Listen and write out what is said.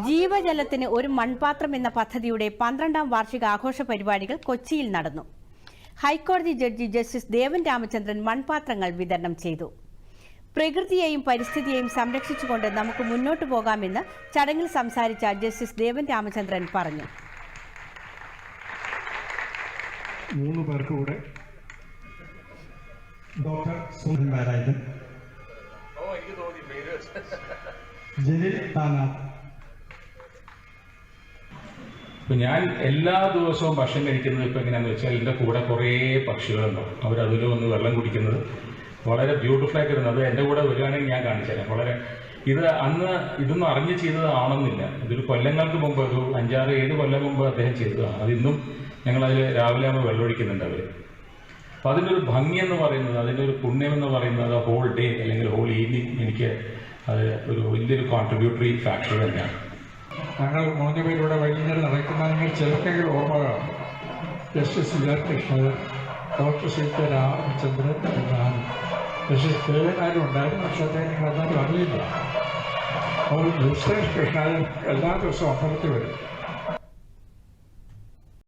ജീവജലത്തിന് ഒരു മൺപാത്രം എന്ന പദ്ധതിയുടെ പന്ത്രണ്ടാം വാർഷിക ആഘോഷ പരിപാടികൾ കൊച്ചിയിൽ നടന്നു. ഹൈക്കോടതി ജഡ്ജി ജസ്റ്റിസ് ദേവൻ രാമചന്ദ്രൻ മൺപാത്രങ്ങൾ വിതരണം ചെയ്തു. പ്രകൃതിയെയും പരിസ്ഥിതിയെയും സംരക്ഷിച്ചുകൊണ്ട് നമുക്ക് മുന്നോട്ടു പോകാമെന്ന് ചടങ്ങിൽ സംസാരിച്ച ജസ്റ്റിസ് ദേവൻ രാമചന്ദ്രൻ പറഞ്ഞു. മൂന്ന് പേർക്ക് കൂടെ ഡോക്ടർ ജലീൽ താനാഥ് ഇപ്പൊ ഞാൻ എല്ലാ ദിവസവും ഭക്ഷണം കഴിക്കുന്നത് ഇപ്പൊ എങ്ങനെയാന്ന് വെച്ചാൽ എന്റെ കൂടെ കുറേ പക്ഷികളുണ്ടാവും അവർ അതിൽ വന്ന് വെള്ളം കുടിക്കുന്നത്. വളരെ ബ്യൂട്ടിഫുൾ ആയിട്ട് ഇരുന്നത് എന്റെ കൂടെ വരികയാണെങ്കിൽ ഞാൻ കാണിച്ചുതരാം. വളരെ ഇത് അന്ന് ഇതൊന്നും അറിഞ്ഞ് ചെയ്തതാണെന്നില്ല. ഇതൊരു കൊല്ലങ്ങൾക്ക് മുമ്പ് ഒരു അഞ്ചാറ് ഏഴ് കൊല്ലം മുമ്പ് അദ്ദേഹം ചെയ്തതാണ്. അതിന്നും ഞങ്ങളതിൽ രാവിലെ ആകുമ്പോൾ വെള്ളമൊഴിക്കുന്നുണ്ട് അവർ അപ്പം അതിന്റെ ഒരു ഭംഗി എന്ന് പറയുന്നത് അതിന്റെ ഒരു പുണ്യം എന്ന് പറയുന്നത് ഹോൾ ഡേ അല്ലെങ്കിൽ ഹോൾ ഈവനിങ് എനിക്ക് അത് ഒരു വലിയൊരു കോൺട്രിബ്യൂട്ടറി ഫാക്ടർ തന്നെയാണ്. ഞങ്ങൾ മൂന്ന് പേരുടെ വൈകുന്നേരം നടക്കുന്ന നിങ്ങൾ ചിലക്കെങ്കിലും ഓർമ്മ കാണും justice Vijayakrishnan doctor C K Ramachandran എന്നാണ് ജസ്റ്റിസ് കെ നായരും ഉണ്ടായിരുന്നു പക്ഷേ അദ്ദേഹം നിങ്ങൾ എന്നാലും അറിയില്ല അവർ ജസ്റ്റിസ് കൃഷ്ണൻ എല്ലാ ദിവസവും അമ്പലത്തിൽ വരും